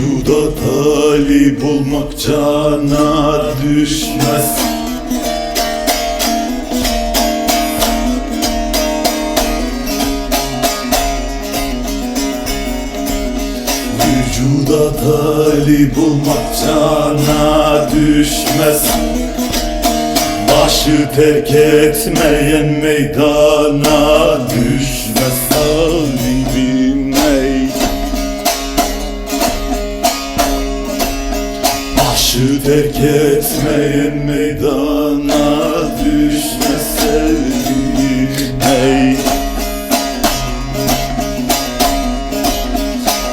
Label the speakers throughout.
Speaker 1: Vücuda talip olmak cana düşmez. Vücuda talip olmak cana düşmez. Başı terk etmeyen meydana düşmez. Talibim terk etmeyen meydana düşmez sevdiğim ey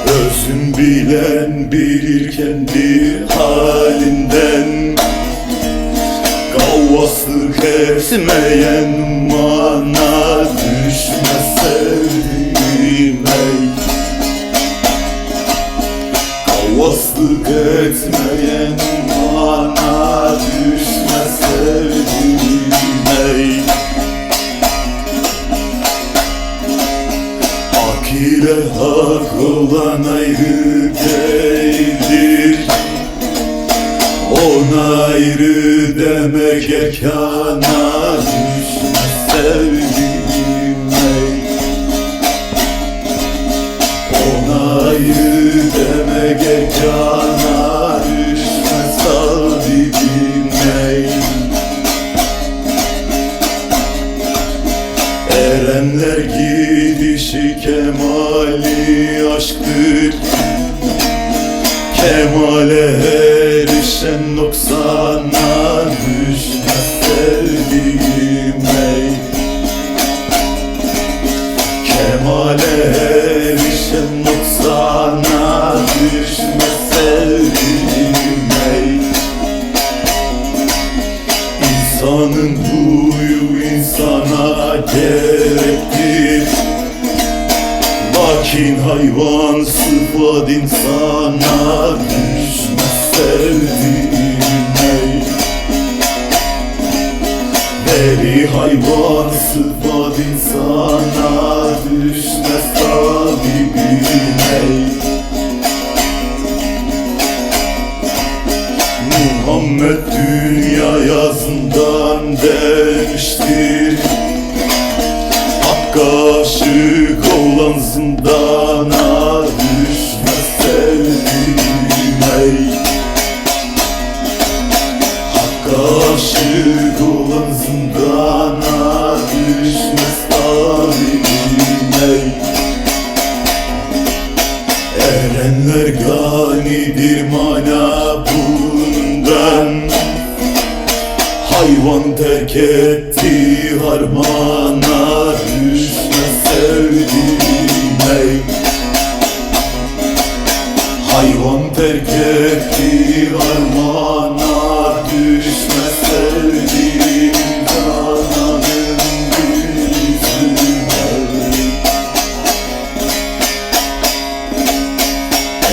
Speaker 1: Özün bilen bilir kendi halinden. Kavvaslık etmeyen mana düşmez sevdiğim ey Kavvaslık etmeyen ile hak olan ayrı değildir. Ona ayrı demek ekana düşmez sevdiğim ey Ona ayrı demek ekana Erenler gidişi kemali aşktır. Kemale erişen noksana düşmez sevdiğim ey Kemale erişen Lakin hayvan sıfat insana düşmez sevdiğim ey Veri hayvan sıfat insana düşmez tabibim ey Muhammed dünya yazından demiştir aşık olan zindana düşmez sevdiğim ey olan zindana düşmez tabibim ey Erenler ganidir mana bundan Hayvan terk etti harmana düşmez sevdiğim ey Hayvan terk etti harmana düşmez sevdiğim cananın yüzüne.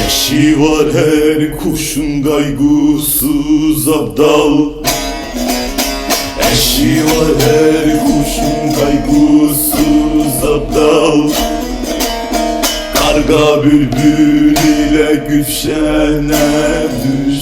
Speaker 1: Eşi var her kuşun kaygısız abdal Eşi var her kuşun kaygısız abdal Karga bülbül ile gülşene düşmez